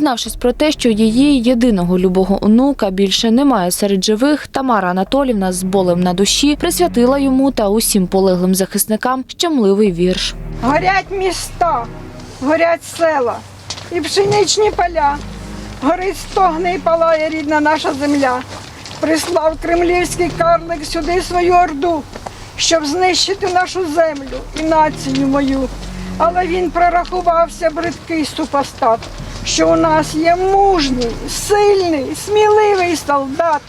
Дізнавшись про те, що її єдиного любого онука більше немає серед живих, Тамара Анатолівна з болем на душі присвятила йому та усім полеглим захисникам щемливий вірш. Горять міста, горять села і пшеничні поля. Горить стогне і палає рідна наша земля. Прислав кремлівський карлик сюди свою орду, щоб знищити нашу землю і націю мою. Але він прорахувався бридкий супостат, що у нас є мужній, сильний, сміливий солдат.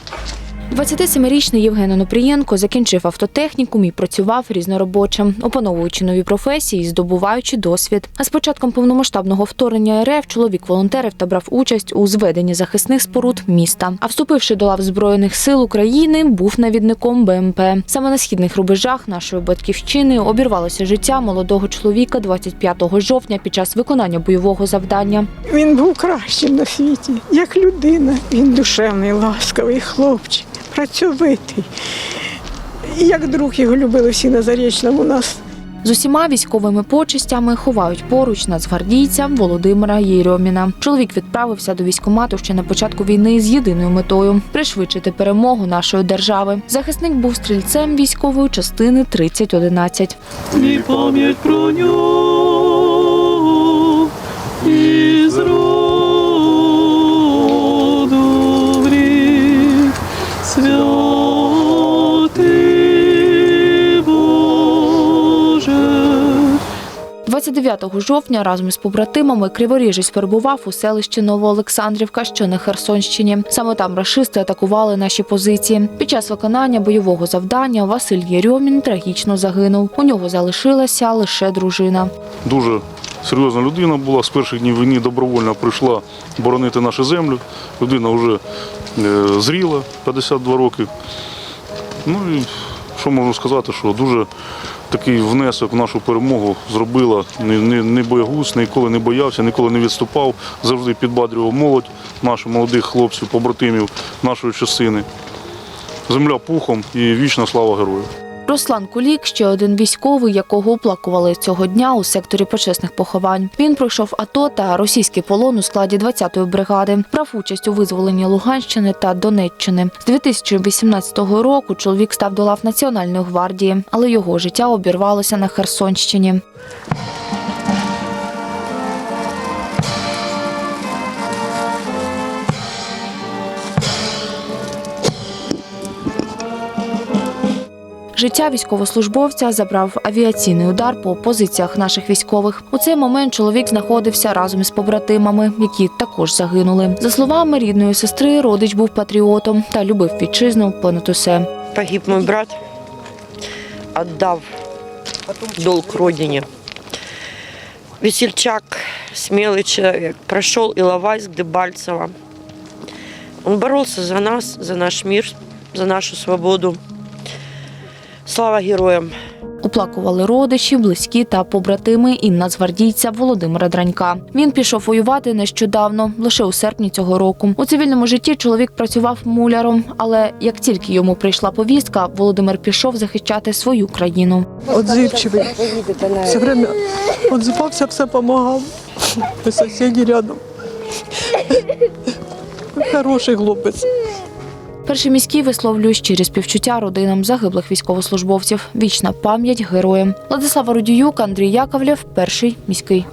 27-річний Євген Онопрієнко закінчив автотехнікум і працював різноробочим, опановуючи нові професії, здобуваючи досвід. А з початком повномасштабного вторгнення РФ чоловік волонтерів та брав участь у зведенні захисних споруд міста. А вступивши до лав збройних сил України, був навідником БМП. Саме на східних рубежах нашої батьківщини обірвалося життя молодого чоловіка 25 жовтня під час виконання бойового завдання. Він був кращим на світі, як людина. Він душевний, ласкавий хлопчик, працьовитий. І як друг його любили всі на зарічному у нас. З усіма військовими почестями ховають поруч нацгвардійця Володимира Єрьоміна. Чоловік відправився до військкомату ще на початку війни з єдиною метою пришвидшити перемогу нашої держави. Захисник був стрільцем військової частини 3011. і пам'ять про нього 29 жовтня разом із побратимами Криворіжець перебував у селищі Новоолександрівка, що на Херсонщині. Саме там рашисти атакували наші позиції. Під час виконання бойового завдання Василь Єрьомін трагічно загинув. У нього залишилася лише дружина. Дуже серйозна людина була. З перших днів війни добровольно прийшла боронити нашу землю. Людина вже е, зріла, 52 роки. Ну і що можу сказати, що дуже такий внесок в нашу перемогу зробила. Не, не, не боягуз, ніколи не боявся, ніколи не відступав, завжди підбадрював молодь, наших молодих хлопців, побратимів нашої частини. Земля пухом і вічна слава героїв. Руслан Кулік ще один військовий, якого оплакували цього дня у секторі почесних поховань. Він пройшов АТО та російський полон у складі 20-ї бригади. Брав участь у визволенні Луганщини та Донеччини. З 2018 року чоловік став до лав Національної гвардії, але його життя обірвалося на Херсонщині. Життя військовослужбовця забрав авіаційний удар по позиціях наших військових. У цей момент чоловік знаходився разом із побратимами, які також загинули. За словами рідної сестри, родич був патріотом та любив вітчизну понад усе. Погиб мой брат, отдав долг родине. Весельчак, смелый человек, прошел Иловайск, Дебальцево. Он боролся за нас, за наш мир, за нашу свободу. Слава героям! Оплакували родичі, близькі та побратими і нацгвардійця Володимира Дранька. Він пішов воювати нещодавно, лише у серпні цього року. У цивільному житті чоловік працював муляром, але як тільки йому прийшла повістка, Володимир пішов захищати свою країну. отзывчивый. Все время отзывался, все помогал. И соседи рядом. Хороший хлопець. Перший міський висловлює щирі співчуття родинам загиблих військовослужбовців. Вічна пам'ять героям. Владислава Рудіюк, Андрій Яковлєв, перший міський.